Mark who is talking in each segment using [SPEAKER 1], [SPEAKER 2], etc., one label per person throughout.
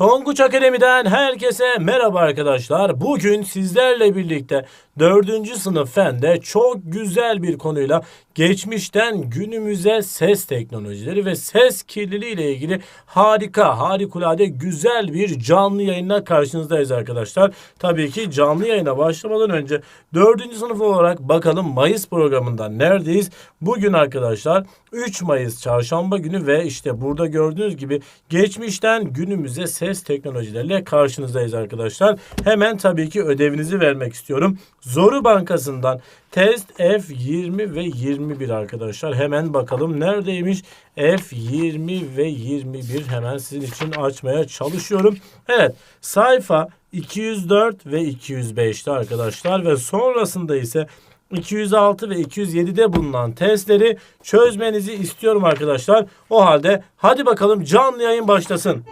[SPEAKER 1] Tonguç Akademi'den herkese merhaba arkadaşlar. Bugün sizlerle birlikte 4. sınıf fende çok güzel bir konuyla geçmişten günümüze ses teknolojileri ve ses kirliliği ile ilgili harika, harikulade güzel bir canlı yayınla karşınızdayız arkadaşlar. Tabii ki canlı yayına başlamadan önce 4. sınıf olarak bakalım Mayıs programında neredeyiz? Bugün arkadaşlar 3 Mayıs çarşamba günü ve işte burada gördüğünüz gibi geçmişten günümüze ses teknolojileriyle karşınızdayız arkadaşlar. Hemen tabii ki ödevinizi vermek istiyorum. Zoru Bankası'ndan test F20 ve 21 arkadaşlar. Hemen bakalım neredeymiş? F20 ve 21 hemen sizin için açmaya çalışıyorum. Evet sayfa 204 ve 205'te arkadaşlar ve sonrasında ise 206 ve 207'de bulunan testleri çözmenizi istiyorum arkadaşlar. O halde hadi bakalım canlı yayın başlasın.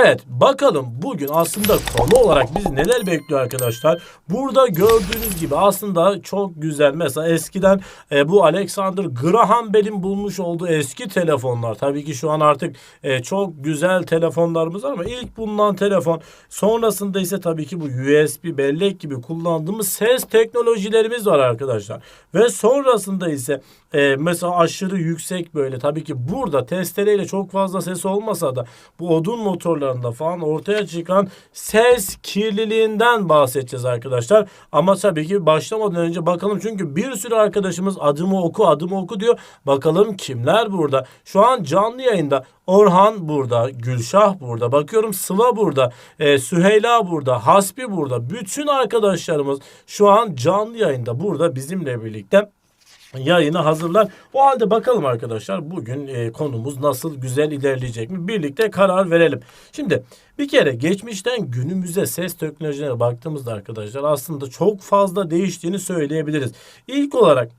[SPEAKER 1] Evet bakalım bugün aslında konu olarak bizi neler bekliyor arkadaşlar. Burada gördüğünüz gibi aslında çok güzel mesela eskiden e, bu Alexander Graham Bell'in bulmuş olduğu eski telefonlar. Tabii ki şu an artık e, çok güzel telefonlarımız var ama ilk bulunan telefon sonrasında ise tabii ki bu USB bellek gibi kullandığımız ses teknolojilerimiz var arkadaşlar. Ve sonrasında ise e, mesela aşırı yüksek böyle tabii ki burada testereyle çok fazla ses olmasa da bu odun motorlarında falan ortaya çıkan ses kirliliğinden bahsedeceğiz arkadaşlar. Ama tabii ki başlamadan önce bakalım çünkü bir sürü arkadaşımız adımı oku adımı oku diyor. Bakalım kimler burada? Şu an canlı yayında Orhan burada, Gülşah burada, bakıyorum Sıla burada, e, Süheyla burada, Hasbi burada. Bütün arkadaşlarımız şu an canlı yayında burada bizimle birlikte yayını hazırlar. O halde bakalım arkadaşlar bugün e, konumuz nasıl güzel ilerleyecek mi? Birlikte karar verelim. Şimdi bir kere geçmişten günümüze ses teknolojilerine baktığımızda arkadaşlar aslında çok fazla değiştiğini söyleyebiliriz. İlk olarak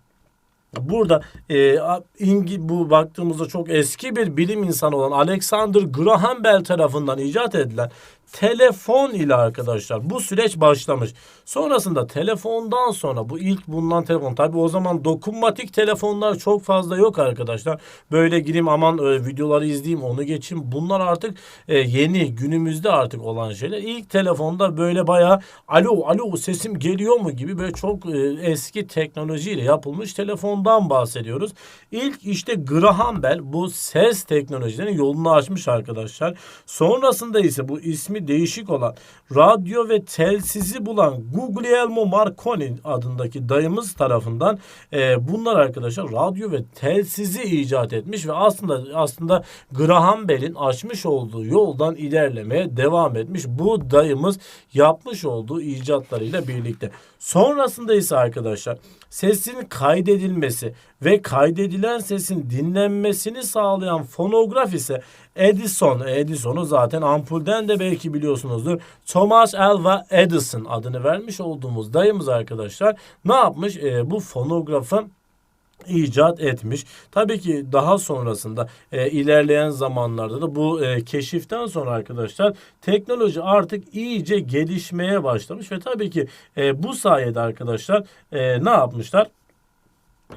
[SPEAKER 1] Burada e, İngi, bu baktığımızda çok eski bir bilim insanı olan Alexander Graham Bell tarafından icat edilen telefon ile arkadaşlar bu süreç başlamış. Sonrasında telefondan sonra bu ilk bulunan telefon tabi o zaman dokunmatik telefonlar çok fazla yok arkadaşlar. Böyle gireyim aman e, videoları izleyeyim onu geçeyim. Bunlar artık e, yeni günümüzde artık olan şeyler. İlk telefonda böyle bayağı alo alo sesim geliyor mu gibi böyle çok e, eski teknolojiyle yapılmış telefondan bahsediyoruz. İlk işte Graham Bell bu ses teknolojilerinin yolunu açmış arkadaşlar. Sonrasında ise bu ismi değişik olan radyo ve telsizi bulan Guglielmo Marconi adındaki dayımız tarafından e, bunlar arkadaşlar radyo ve telsizi icat etmiş ve aslında aslında Graham Bell'in açmış olduğu yoldan ilerlemeye devam etmiş. Bu dayımız yapmış olduğu icatlarıyla birlikte. Sonrasında ise arkadaşlar sesin kaydedilmesi ve kaydedilen sesin dinlenmesini sağlayan fonograf ise Edison. Edison'u zaten ampulden de belki biliyorsunuzdur. Thomas Alva Edison adını vermiş olduğumuz dayımız arkadaşlar ne yapmış? E, bu fonografı icat etmiş. Tabii ki daha sonrasında e, ilerleyen zamanlarda da bu e, keşiften sonra arkadaşlar teknoloji artık iyice gelişmeye başlamış ve tabii ki e, bu sayede arkadaşlar e, ne yapmışlar?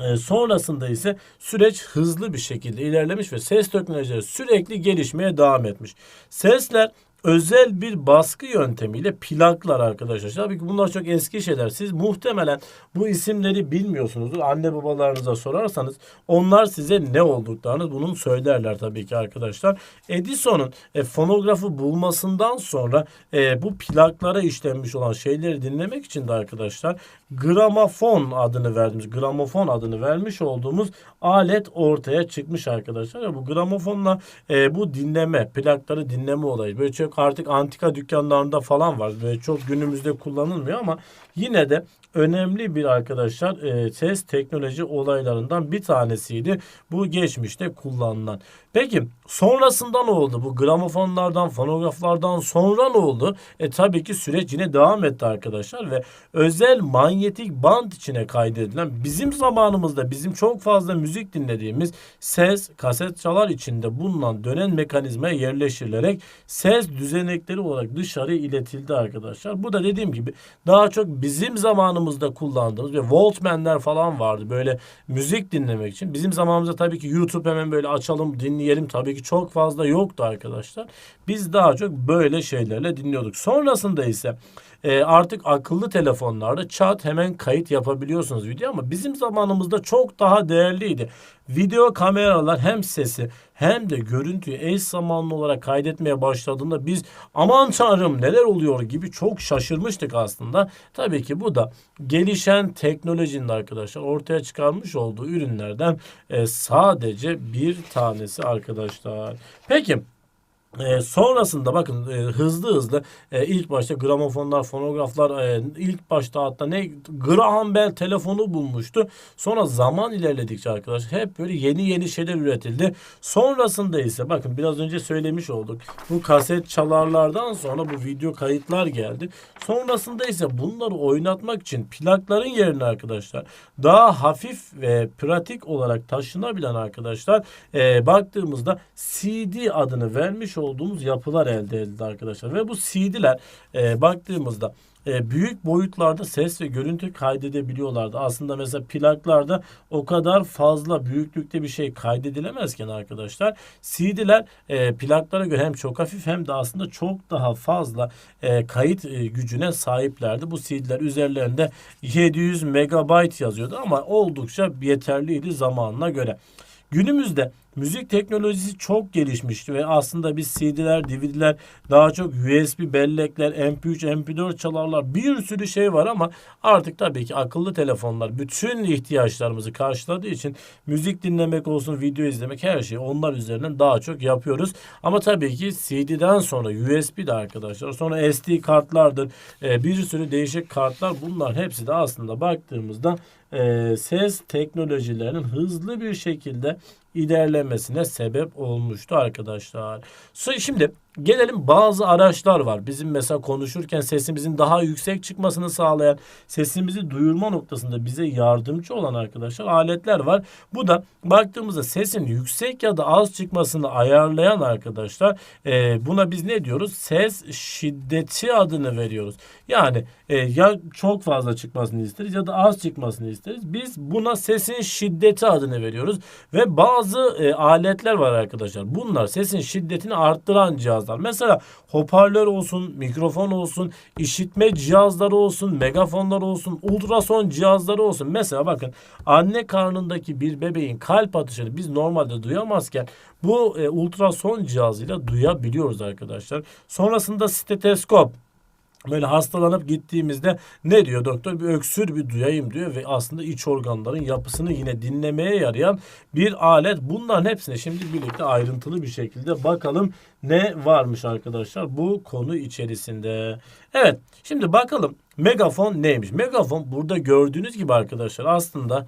[SPEAKER 1] E, sonrasında ise süreç hızlı bir şekilde ilerlemiş ve ses teknolojileri sürekli gelişmeye devam etmiş. Sesler özel bir baskı yöntemiyle plaklar arkadaşlar. Tabii ki bunlar çok eski şeyler. Siz muhtemelen bu isimleri bilmiyorsunuzdur. Anne babalarınıza sorarsanız onlar size ne olduklarını bunun söylerler tabii ki arkadaşlar. Edison'un e, fonografı bulmasından sonra e, bu plaklara işlenmiş olan şeyleri dinlemek için de arkadaşlar gramofon adını verdiğimiz gramofon adını vermiş olduğumuz alet ortaya çıkmış arkadaşlar. Bu gramofonla e, bu dinleme plakları dinleme olayı böyle çok artık antika dükkanlarında falan var. Böyle çok günümüzde kullanılmıyor ama yine de önemli bir arkadaşlar e, ses teknoloji olaylarından bir tanesiydi. Bu geçmişte kullanılan. Peki sonrasında ne oldu? Bu gramofonlardan, fonograflardan sonra ne oldu? E tabii ki süreç yine devam etti arkadaşlar ve özel manyetik band içine kaydedilen bizim zamanımızda bizim çok fazla müzik dinlediğimiz ses kaset çalar içinde bulunan dönen mekanizmaya yerleştirilerek ses düzenekleri olarak dışarı iletildi arkadaşlar. Bu da dediğim gibi daha çok bizim zamanımızda kullandığımız ve Walkman'ler falan vardı böyle müzik dinlemek için. Bizim zamanımızda tabii ki YouTube hemen böyle açalım dinleyelim tabii ki çok fazla yoktu arkadaşlar. Biz daha çok böyle şeylerle dinliyorduk. Sonrasında ise e, artık akıllı telefonlarda chat hemen kayıt yapabiliyorsunuz video ama bizim zamanımızda çok daha değerliydi. Video kameralar hem sesi hem de görüntüyü eş zamanlı olarak kaydetmeye başladığında biz aman tanrım neler oluyor gibi çok şaşırmıştık aslında. Tabii ki bu da gelişen teknolojinin arkadaşlar ortaya çıkarmış olduğu ürünlerden e, sadece bir tanesi arkadaşlar. Peki e, sonrasında bakın e, hızlı hızlı e, ilk başta gramofonlar, fonograflar e, ilk başta hatta ne Graham Bell telefonu bulmuştu. Sonra zaman ilerledikçe arkadaşlar hep böyle yeni yeni şeyler üretildi. Sonrasında ise bakın biraz önce söylemiş olduk. Bu kaset çalarlardan sonra bu video kayıtlar geldi. Sonrasında ise bunları oynatmak için plakların yerine arkadaşlar daha hafif ve pratik olarak taşınabilen arkadaşlar e, baktığımızda CD adını vermiş olduğumuz yapılar elde edildi arkadaşlar. Ve bu CD'ler e, baktığımızda e, büyük boyutlarda ses ve görüntü kaydedebiliyorlardı. Aslında mesela plaklarda o kadar fazla büyüklükte bir şey kaydedilemezken arkadaşlar CD'ler e, plaklara göre hem çok hafif hem de aslında çok daha fazla e, kayıt e, gücüne sahiplerdi. Bu CD'ler üzerlerinde 700 megabayt yazıyordu ama oldukça yeterliydi zamanına göre. Günümüzde müzik teknolojisi çok gelişmişti ve aslında biz CD'ler, DVD'ler, daha çok USB bellekler, MP3, MP4 çalarlar bir sürü şey var ama artık tabii ki akıllı telefonlar bütün ihtiyaçlarımızı karşıladığı için müzik dinlemek olsun, video izlemek her şeyi onlar üzerinden daha çok yapıyoruz. Ama tabii ki CD'den sonra USB de arkadaşlar, sonra SD kartlardır, e, bir sürü değişik kartlar bunlar hepsi de aslında baktığımızda e, ses teknolojilerinin hızlı bir şekilde ilerlemesine sebep olmuştu arkadaşlar. Şimdi gelelim bazı araçlar var. Bizim mesela konuşurken sesimizin daha yüksek çıkmasını sağlayan, sesimizi duyurma noktasında bize yardımcı olan arkadaşlar aletler var. Bu da baktığımızda sesin yüksek ya da az çıkmasını ayarlayan arkadaşlar. E, buna biz ne diyoruz? Ses şiddeti adını veriyoruz. Yani e, ya çok fazla çıkmasını isteriz ya da az çıkmasını isteriz. Biz buna sesin şiddeti adını veriyoruz ve bazı e, aletler var arkadaşlar. Bunlar sesin şiddetini arttıran cihazlar. Mesela hoparlör olsun, mikrofon olsun, işitme cihazları olsun, megafonlar olsun, ultrason cihazları olsun. Mesela bakın anne karnındaki bir bebeğin kalp atışını biz normalde duyamazken bu e, ultrason cihazıyla duyabiliyoruz arkadaşlar. Sonrasında steteskop Böyle hastalanıp gittiğimizde ne diyor doktor? Bir öksür bir duyayım diyor ve aslında iç organların yapısını yine dinlemeye yarayan bir alet. Bunların hepsine şimdi birlikte ayrıntılı bir şekilde bakalım ne varmış arkadaşlar bu konu içerisinde. Evet şimdi bakalım megafon neymiş? Megafon burada gördüğünüz gibi arkadaşlar aslında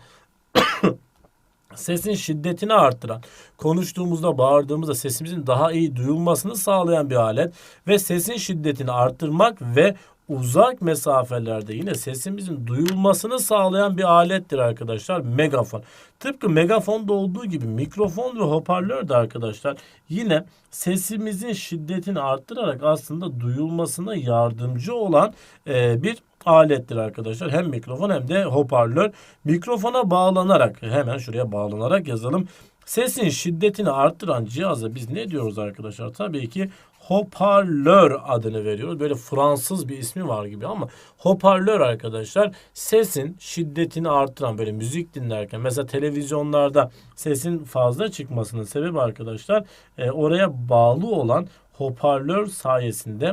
[SPEAKER 1] sesin şiddetini arttıran, konuştuğumuzda, bağırdığımızda sesimizin daha iyi duyulmasını sağlayan bir alet ve sesin şiddetini arttırmak ve uzak mesafelerde yine sesimizin duyulmasını sağlayan bir alettir arkadaşlar megafon. Tıpkı megafonda olduğu gibi mikrofon ve hoparlör de arkadaşlar yine sesimizin şiddetini arttırarak aslında duyulmasına yardımcı olan e, bir alettir arkadaşlar. Hem mikrofon hem de hoparlör. Mikrofona bağlanarak hemen şuraya bağlanarak yazalım. Sesin şiddetini arttıran cihaza biz ne diyoruz arkadaşlar? Tabii ki hoparlör adını veriyoruz. Böyle Fransız bir ismi var gibi ama hoparlör arkadaşlar sesin şiddetini arttıran böyle müzik dinlerken mesela televizyonlarda sesin fazla çıkmasının sebebi arkadaşlar e, oraya bağlı olan hoparlör sayesinde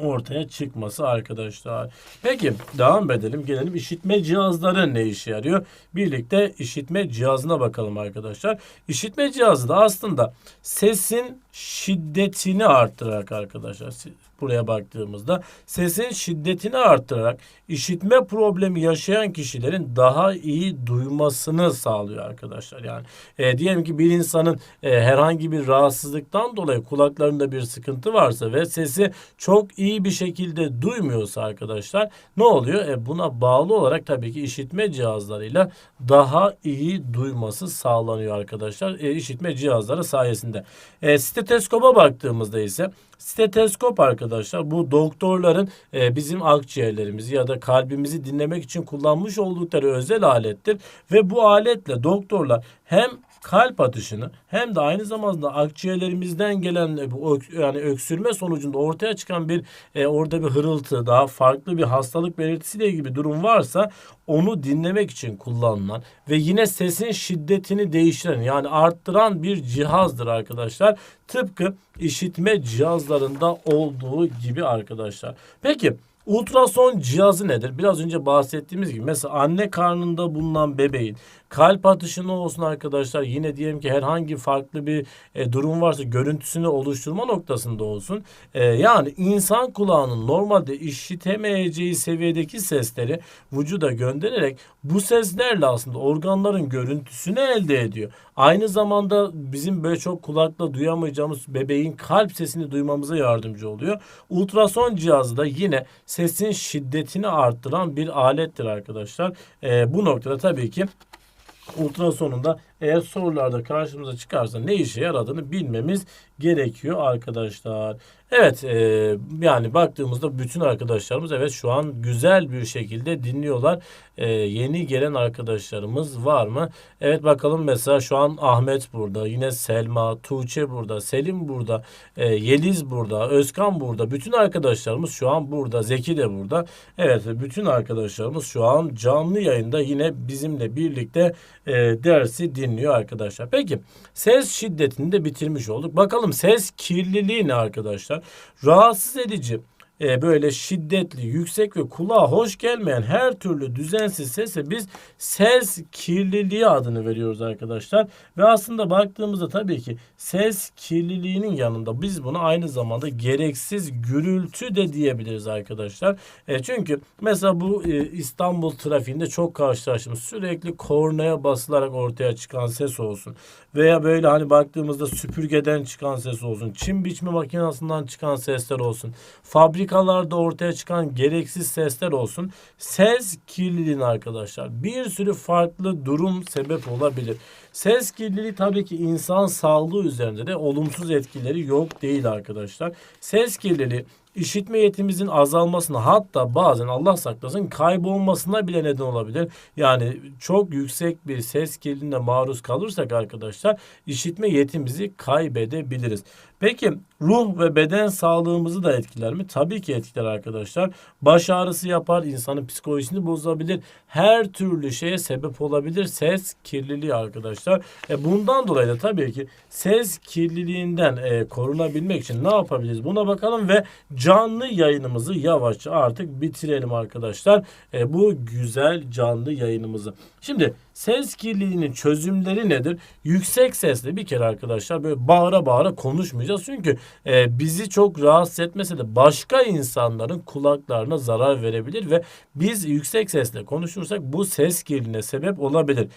[SPEAKER 1] ortaya çıkması arkadaşlar. Peki devam edelim. Gelelim işitme cihazları ne işe yarıyor? Birlikte işitme cihazına bakalım arkadaşlar. İşitme cihazı da aslında sesin şiddetini arttırarak arkadaşlar buraya baktığımızda sesin şiddetini arttırarak işitme problemi yaşayan kişilerin daha iyi duymasını sağlıyor arkadaşlar. Yani e, diyelim ki bir insanın e, herhangi bir rahatsızlıktan dolayı kulaklarında bir sıkıntı varsa ve sesi çok iyi bir şekilde duymuyorsa arkadaşlar ne oluyor? E, buna bağlı olarak tabii ki işitme cihazlarıyla daha iyi duyması sağlanıyor arkadaşlar. E, işitme cihazları sayesinde. E, stetoskopa baktığımızda ise Steteskop arkadaşlar bu doktorların e, bizim akciğerlerimizi ya da kalbimizi dinlemek için kullanmış oldukları özel alettir. Ve bu aletle doktorlar hem kalp atışını hem de aynı zamanda akciğerlerimizden gelen bu yani öksürme sonucunda ortaya çıkan bir e, orada bir hırıltı daha farklı bir hastalık belirtisiyle ilgili bir durum varsa onu dinlemek için kullanılan ve yine sesin şiddetini değiştiren yani arttıran bir cihazdır arkadaşlar. Tıpkı işitme cihazlarında olduğu gibi arkadaşlar. Peki Ultrason cihazı nedir? Biraz önce bahsettiğimiz gibi mesela anne karnında bulunan bebeğin kalp atışını olsun arkadaşlar yine diyelim ki herhangi farklı bir e, durum varsa görüntüsünü oluşturma noktasında olsun. E, yani insan kulağının normalde işitemeyeceği seviyedeki sesleri vücuda göndererek bu seslerle aslında organların görüntüsünü elde ediyor. Aynı zamanda bizim böyle çok kulakla duyamayacağımız bebeğin kalp sesini duymamıza yardımcı oluyor. Ultrason cihazı da yine sesin şiddetini arttıran bir alettir arkadaşlar. E, bu noktada tabii ki ultrasonunda eğer sorularda karşımıza çıkarsa ne işe yaradığını bilmemiz gerekiyor arkadaşlar. Evet e, yani baktığımızda bütün arkadaşlarımız evet şu an güzel bir şekilde dinliyorlar. E, yeni gelen arkadaşlarımız var mı? Evet bakalım mesela şu an Ahmet burada. Yine Selma, Tuğçe burada. Selim burada. E, Yeliz burada. Özkan burada. Bütün arkadaşlarımız şu an burada. Zeki de burada. Evet bütün arkadaşlarımız şu an canlı yayında yine bizimle birlikte e, dersi dinliyor arkadaşlar. Peki ses şiddetini de bitirmiş olduk. Bakalım ses kirliliği ne arkadaşlar? Rahatsız edici e, böyle şiddetli, yüksek ve kulağa hoş gelmeyen her türlü düzensiz sese biz ses kirliliği adını veriyoruz arkadaşlar. Ve aslında baktığımızda tabii ki ses kirliliğinin yanında biz buna aynı zamanda gereksiz gürültü de diyebiliriz arkadaşlar. E, çünkü mesela bu e, İstanbul trafiğinde çok karşılaştığımız sürekli kornaya basılarak ortaya çıkan ses olsun. Veya böyle hani baktığımızda süpürgeden çıkan ses olsun. Çim biçme makinesinden çıkan sesler olsun. Fabrikalarda ortaya çıkan gereksiz sesler olsun. Ses kirliliğine arkadaşlar bir sürü farklı durum sebep olabilir. Ses kirliliği tabii ki insan sağlığı üzerinde de olumsuz etkileri yok değil arkadaşlar. Ses kirliliği işitme yetimizin azalmasına hatta bazen Allah saklasın kaybolmasına bile neden olabilir. Yani çok yüksek bir ses kirliliğine maruz kalırsak arkadaşlar işitme yetimizi kaybedebiliriz. Peki ruh ve beden sağlığımızı da etkiler mi? Tabii ki etkiler arkadaşlar. Baş ağrısı yapar, insanın psikolojisini bozabilir. Her türlü şeye sebep olabilir ses kirliliği arkadaşlar. E bundan dolayı da tabii ki ses kirliliğinden e, korunabilmek için ne yapabiliriz? Buna bakalım ve canlı yayınımızı yavaşça artık bitirelim arkadaşlar. E, bu güzel canlı yayınımızı. Şimdi ses kirliliğinin çözümleri nedir? Yüksek sesle bir kere arkadaşlar böyle bağıra bağıra konuşmayacağız. Çünkü e, bizi çok rahatsız etmese de başka insanların kulaklarına zarar verebilir ve biz yüksek sesle konuşursak bu ses kirliliğine sebep olabilir.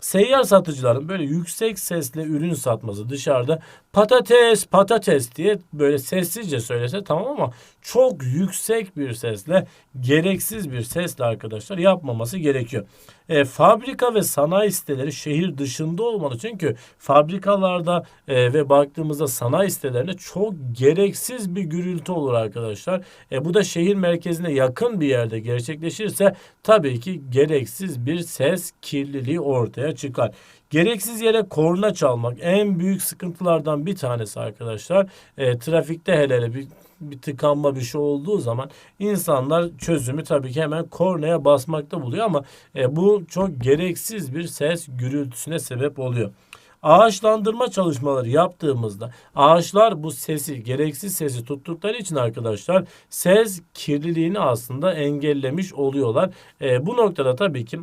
[SPEAKER 1] Seyyar satıcıların böyle yüksek sesle ürün satması dışarıda patates patates diye böyle sessizce söylese tamam ama çok yüksek bir sesle gereksiz bir sesle arkadaşlar yapmaması gerekiyor. E, fabrika ve sanayi siteleri şehir dışında olmalı çünkü fabrikalarda e, ve baktığımızda sanayi sitelerinde çok gereksiz bir gürültü olur arkadaşlar. E, bu da şehir merkezine yakın bir yerde gerçekleşirse tabii ki gereksiz bir ses kirliliği ortaya çıkar. Gereksiz yere korna çalmak en büyük sıkıntılardan bir tanesi arkadaşlar. E, trafikte hele hele bir bir tıkanma bir şey olduğu zaman insanlar çözümü tabii ki hemen kornaya basmakta buluyor ama e, bu çok gereksiz bir ses gürültüsüne sebep oluyor. Ağaçlandırma çalışmaları yaptığımızda ağaçlar bu sesi gereksiz sesi tuttukları için arkadaşlar ses kirliliğini aslında engellemiş oluyorlar. E, bu noktada tabii ki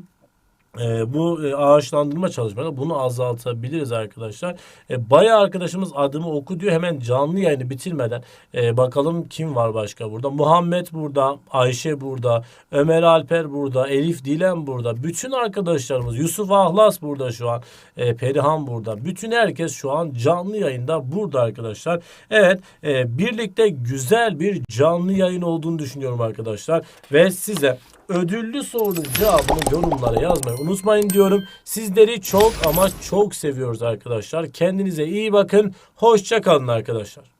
[SPEAKER 1] e, bu e, ağaçlandırma çalışmaları bunu azaltabiliriz arkadaşlar. E, bayağı arkadaşımız adımı oku diyor. Hemen canlı yayını bitirmeden e, bakalım kim var başka burada. Muhammed burada, Ayşe burada, Ömer Alper burada, Elif Dilen burada. Bütün arkadaşlarımız Yusuf Ahlas burada şu an. E, Perihan burada. Bütün herkes şu an canlı yayında burada arkadaşlar. Evet e, birlikte güzel bir canlı yayın olduğunu düşünüyorum arkadaşlar. Ve size ödüllü sorunun cevabını yorumlara yazmayı unutmayın diyorum. Sizleri çok ama çok seviyoruz arkadaşlar. Kendinize iyi bakın. Hoşça kalın arkadaşlar.